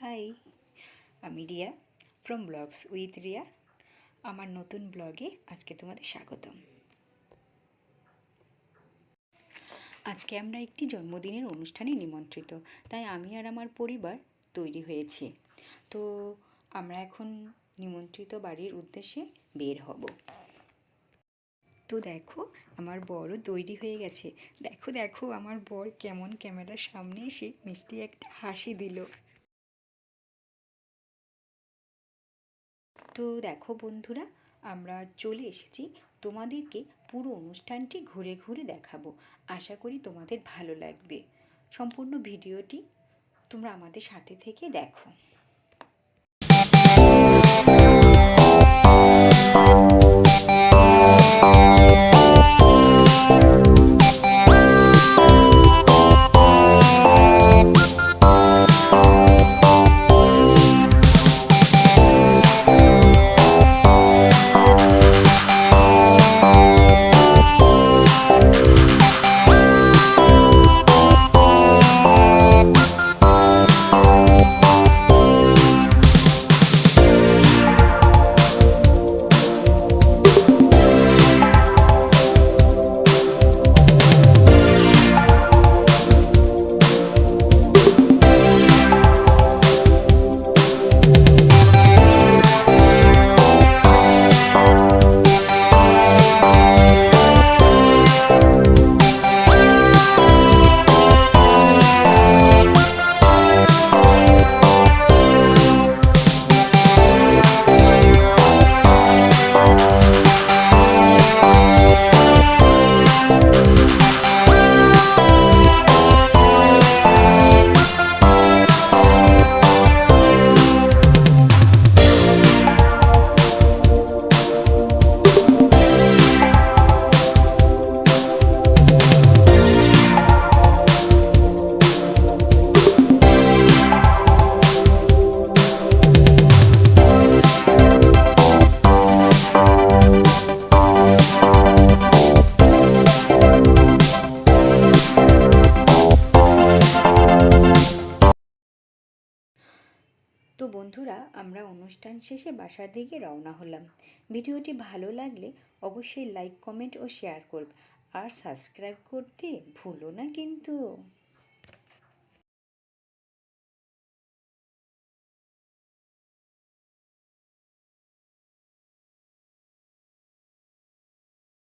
High আমি Riya from blogs with Riya আমার নতুন ব্লগে আজকে তোমাদের স্বাগতম। আজকে আমরা একটি জন্মদিনের অনুষ্ঠানে নিমন্ত্রিত, তাই আমি আর আমার পরিবার তৈরি হয়েছি। তো আমরা এখন নিমন্ত্রিত বাড়ির উদ্দেশ্যে বের হব। তো দেখো, আমার বরও তৈরি হয়ে গেছে। দেখো দেখো, আমার বর কেমন ক্যামেরার সামনে এসে মিষ্টি একটা হাসি দিল। তো দেখো বন্ধুরা, আমরা চলে এসেছি তোমাদেরকে পুরো অনুষ্ঠানটি ঘুরে ঘুরে দেখাবো। আশা করি তোমাদের ভালো লাগবে। সম্পূর্ণ ভিডিওটি তোমরা আমাদের সাথে থেকে দেখো। তো বন্ধুরা, আমরা অনুষ্ঠান শেষে বাসার দিকে রওনা হলাম। ভিডিওটি ভালো লাগলে অবশ্যই লাইক কমেন্ট ও শেয়ার করবে। আর সাবস্ক্রাইব করতে ভুলো না কিন্তু।